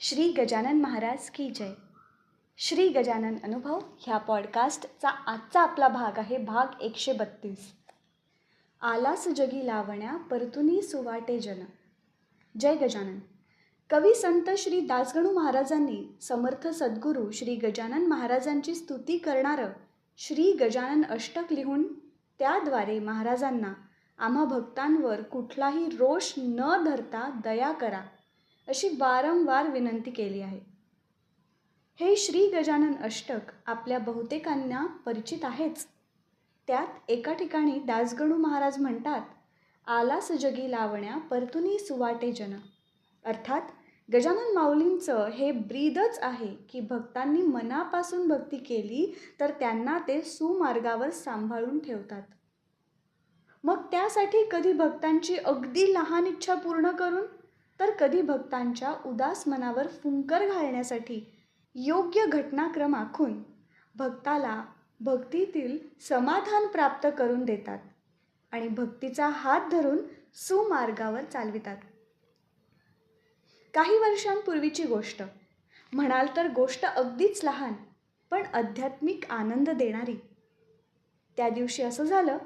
श्री गजानन महाराज की जय. श्री गजानन अनुभव ह्या पॉडकास्टचा आजचा आपला भाग आहे भाग एकशे बत्तीस. आलास जगी लावण्या परतुनी सुवाटे जन. जय गजानन. कवी संत श्री दासगणू महाराजांनी समर्थ सद्गुरू श्री गजानन महाराजांची स्तुती करणारं श्री गजानन अष्टक लिहून त्याद्वारे महाराजांना आम्हा भक्तांवर कुठलाही रोष न धरता दया करा. अशी वारंवार विनंती केली आहे. हे श्री गजानन अष्टक आपल्या बहुतेकांना परिचित आहेच. त्यात एका ठिकाणी दासगणू महाराज म्हणतात आलास जगी लावण्या परतुनी सुवाटे जन. अर्थात गजानन माऊलींचं हे ब्रीदच आहे की भक्तांनी मनापासून भक्ती केली तर त्यांना ते सुमार्गावर सांभाळून ठेवतात. मग त्यासाठी कधी भक्तांची अगदी लहान इच्छा पूर्ण करून तर कधी भक्तांच्या उदास मनावर फुंकर घालण्यासाठी योग्य घटनाक्रम आखून भक्ताला भक्तीतील समाधान प्राप्त करून देतात आणि भक्तीचा हात धरून सुमार्गावर चालवितात. काही वर्षांपूर्वीची गोष्ट. म्हणाल तर गोष्ट अगदीच लहान पण आध्यात्मिक आनंद देणारी. त्या दिवशी असं झालं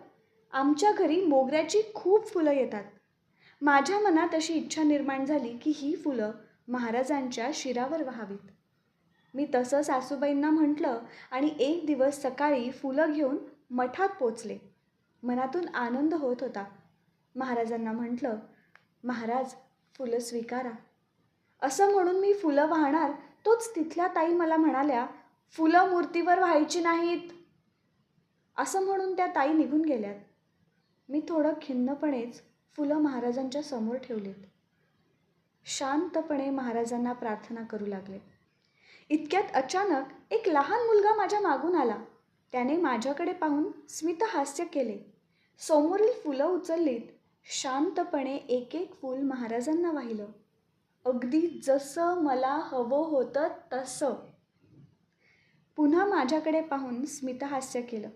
आमच्या घरी मोगऱ्याची खूप फुलं येतात. माझ्या मनात अशी इच्छा निर्माण झाली की ही फुलं महाराजांच्या शिरावर व्हावीत. मी तसं सासूबाईंना म्हटलं आणि एक दिवस सकाळी फुलं घेऊन मठात पोचले. मनातून आनंद होत होता. महाराजांना म्हटलं महाराज फुलं स्वीकारा. असं म्हणून मी फुलं वाहणार तोच तिथल्या ताई मला म्हणाल्या फुलं मूर्तीवर व्हायची नाहीत. असं म्हणून त्या ताई निघून गेल्यात. मी थोडं खिन्नपणेच फुलं महाराजांच्या समोर ठेवलीत. शांतपणे महाराजांना प्रार्थना करू लागले. इतक्यात अचानक एक लहान मुलगा माझ्या मागून आला. त्याने माझ्याकडे पाहून स्मितहास्य केले. समोरील फुलं उचललीत. शांतपणे एक एक फूल महाराजांना वाहिलं. अगदी जसं मला हवं होतं तसं. पुन्हा माझ्याकडे पाहून स्मितहास्य केलं.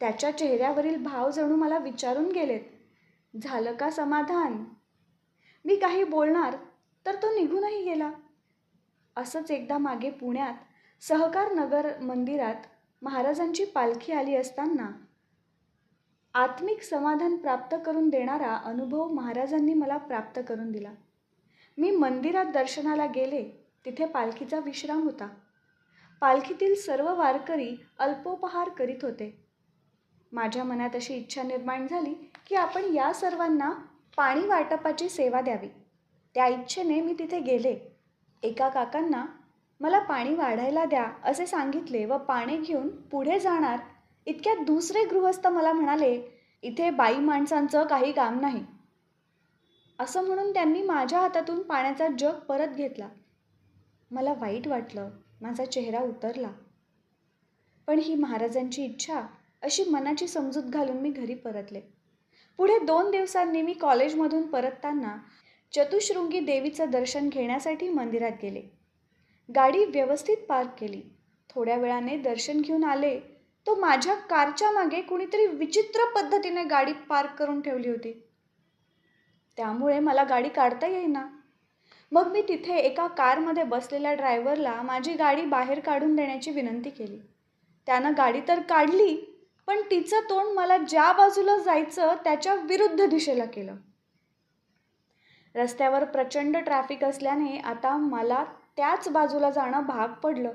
त्याच्या चेहऱ्यावरील भाव जणू मला विचारून गेलेत. झालं का समाधान? मी काही बोलणार तर तो निघूनही गेला. असंच एकदा मागे पुण्यात सहकार नगर मंदिरात महाराजांची पालखी आली असताना आत्मिक समाधान प्राप्त करून देणारा अनुभव महाराजांनी मला प्राप्त करून दिला. मी मंदिरात दर्शनाला गेले तिथे पालखीचा विश्राम होता. पालखीतील सर्व वारकरी अल्पोपहार करीत होते. माझ्या मनात अशी इच्छा निर्माण झाली की आपण या सर्वांना पाणी वाटपाची सेवा द्यावी. त्या इच्छेने मी तिथे गेले. एका काकांना मला पाणी वाढायला द्या असे सांगितले व पाणी घेऊन पुढे जाणार. इतक्यात दुसरे गृहस्थ मला म्हणाले इथे बाई माणसांचं काही काम नाही. असं म्हणून त्यांनी माझ्या हातातून पाण्याचा जग परत घेतला. मला वाईट वाटलं. माझा चेहरा उतरला. पण ही महाराजांची इच्छा अशी मनाची समजूत घालून मी घरी परतले. पुढे दोन दिवसांनी मी कॉलेजमधून परतताना चतुशृंगी देवीचं दर्शन घेण्यासाठी मंदिरात गेले. गाडी व्यवस्थित पार्क केली. थोड्या वेळाने दर्शन घेऊन आले तो माझ्या कारच्या मागे कुणीतरी विचित्र पद्धतीने गाडी पार्क करून ठेवली होती. त्यामुळे मला गाडी काढता येईना. मग मी तिथे एका कारमध्ये बसलेल्या ड्रायव्हरला माझी गाडी बाहेर काढून देण्याची विनंती केली. त्यानं गाडी तर काढली पण तिचं तोंड मला ज्या बाजूला जायचं त्याच्या विरुद्ध दिशेला केलं. रस्त्यावर प्रचंड ट्रॅफिक असल्याने आता मला त्याच बाजूला जाणं भाग पडलं.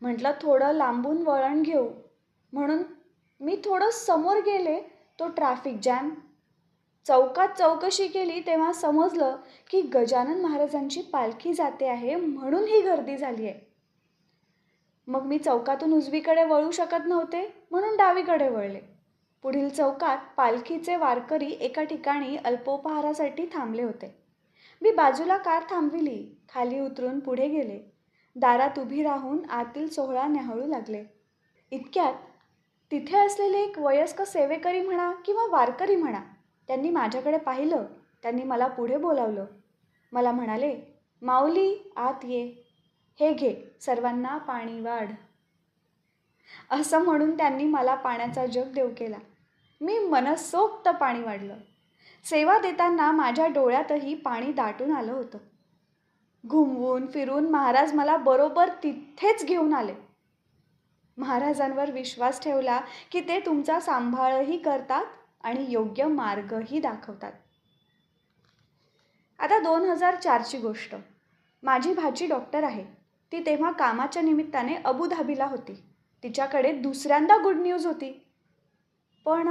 म्हटलं थोडं लांबून वळण घेऊ. म्हणून मी थोडं समोर गेले तो ट्रॅफिक जॅम चौकात चौकशी केली तेव्हा समजलं की गजानन महाराजांची पालखी जाते आहे म्हणून ही गर्दी झाली आहे. मग मी चौकातून उजवीकडे वळू शकत नव्हते म्हणून डावीकडे वळले. पुढील चौकात पालखीचे वारकरी एका ठिकाणी अल्पोपहारासाठी थांबले होते. मी बाजूला कार थांबविली खाली उतरून पुढे गेले. दारात उभी राहून आतील सोहळा न्याहाळू लागले. इतक्यात तिथे असलेले एक वयस्क सेवेकरी म्हणा किंवा वारकरी म्हणा त्यांनी माझ्याकडे पाहिलं त्यांनी मला पुढे बोलावलं. मला म्हणाले माऊली आत ये. हे घे सर्वांना पाणी वाढ. असं म्हणून त्यांनी मला पाण्याचा जग देऊ केला. मी मनसोक्त पाणी वाढलं. सेवा देताना माझ्या डोळ्यातही पाणी दाटून आलं होतं. घुमवून फिरून महाराज मला बरोबर तिथेच घेऊन आले. महाराजांवर विश्वास ठेवला की ते तुमचा सांभाळही करतात आणि योग्य मार्गही दाखवतात. आता दोन हजार चारची गोष्ट. माझी भाची डॉक्टर आहे. ती तेव्हा कामाच्या निमित्ताने अबुधाबीला होती. तिच्याकडे दुसऱ्यांदा गुड न्यूज होती. पण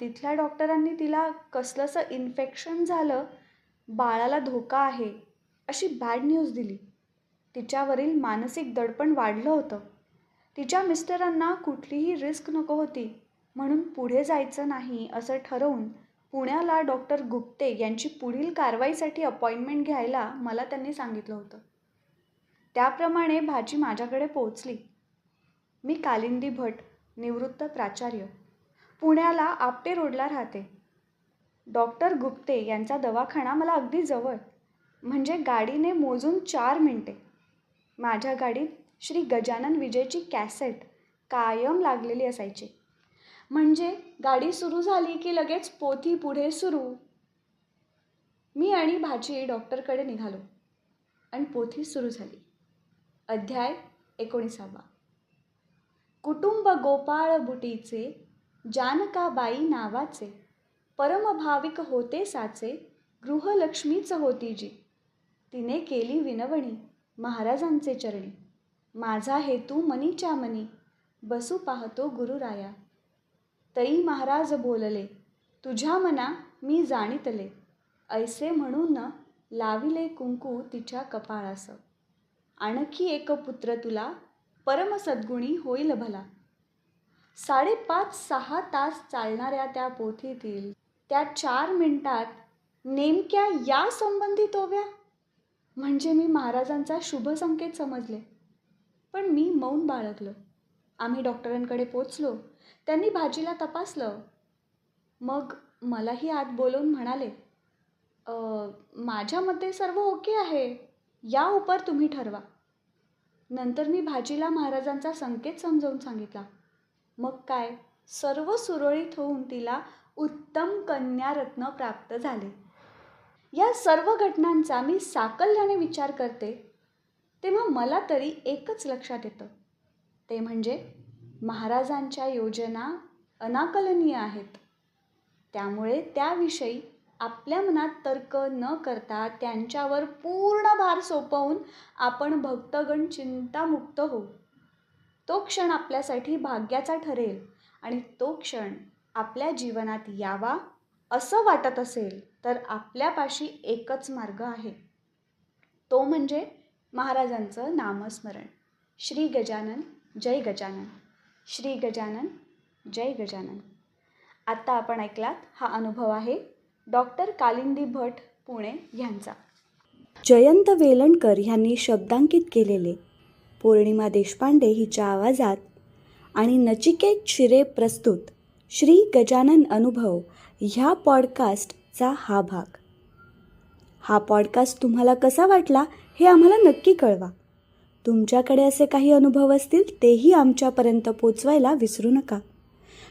तिथल्या डॉक्टरांनी तिला कसलंसं इन्फेक्शन झालं बाळाला धोका आहे अशी बॅड न्यूज दिली. तिच्यावरील मानसिक दडपण वाढलं होतं. तिच्या मिस्टरांना कुठलीही रिस्क नको होती म्हणून पुढे जायचं नाही असं ठरवून पुण्याला डॉक्टर गुप्ते यांची पुढील कारवाईसाठी अपॉइंटमेंट घ्यायला मला त्यांनी सांगितलं होतं. त्याप्रमाणे भाजी माझ्याकडे पोहोचली. मी कालिंदी भट निवृत्त प्राचार्य. पुण्याला आपटे रोडला राहते. डॉक्टर गुप्ते यांचा दवाखाना मला अगदी जवळ. म्हणजे गाडीने मोजून चार मिनटे. माझ्या गाडीत श्री गजानन विजयची कॅसेट कायम लागलेली असायची. म्हणजे गाडी सुरू झाली की लगेच पोथी पुढे सुरू. मी आणि भाजी डॉक्टरकडे निघालो. आणि पोथी सुरू झाली. अध्याय एकोणीसावा. कुटुंब गोपाळ बुटीचे जानकाबाई नावाचे परमभाविक होते साचे गृहलक्ष्मीच होती जी. तिने केली विनवणी महाराजांचे चरणी. माझा हेतू मनीच्या मनी बसू पाहतो गुरुराया. तई महाराज बोलले तुझ्या मना मी जाणीतले. ऐसे म्हणून लाविले कुंकू तिच्या कपाळास आणखी एक पुत्र तुला परमसद्गुणी होईल भला. साडेपाच सहा तास चालणाऱ्या त्या पोथीतील त्या चार मिनिटात नेमक्या या संबंधित ओव्या? म्हणजे मी महाराजांचा शुभ संकेत समजले. पण मी मौन बाळगलं. आम्ही डॉक्टरांकडे पोचलो. त्यांनी भाजीला तपासलं. मग मलाही आत बोलवून म्हणाले माझ्या मते सर्व ओके आहे. या उपर तुम्ही ठरवा. नंतर मी भाजीला महाराजांचा संकेत समजावून सांगितला. मग काय? सर्व सुरळीत होऊन तिला उत्तम कन्यारत्न प्राप्त झाले. या सर्व घटनांचा मी साकल्याने विचार करते. तेव्हा मला तरी एकच लक्षात येतं. ते म्हणजे महाराजांच्या योजना अनाकलनीय आहेत. त्यामुळे त्याविषयी आपल्या मनात तर्क न करता त्यांच्यावर पूर्ण भार सोपवून आपण भक्तगण चिंतामुक्त होऊ. तो क्षण आपल्यासाठी भाग्याचा ठरेल आणि तो क्षण आपल्या जीवनात यावा असं वाटत असेल तर आपल्यापाशी एकच मार्ग आहे. तो म्हणजे महाराजांचं नामस्मरण. श्री गजानन जय गजानन. श्री गजानन जय गजानन. आत्ता आपण ऐकलात हा अनुभव आहे डॉक्टर कालिंदी भट पुणे यांचा. जयंत वेलणकर ह्यांनी शब्दांकित केलेले. पौर्णिमा देशपांडे हिच्या आवाजात आणि नचिकेत शिरे प्रस्तुत श्री गजानन अनुभव ह्या पॉडकास्टचा हा भाग. हा पॉडकास्ट तुम्हाला कसा वाटला हे आम्हाला नक्की कळवा. तुमच्याकडे असे काही अनुभव असतील तेही आमच्यापर्यंत पोचवायला विसरू नका.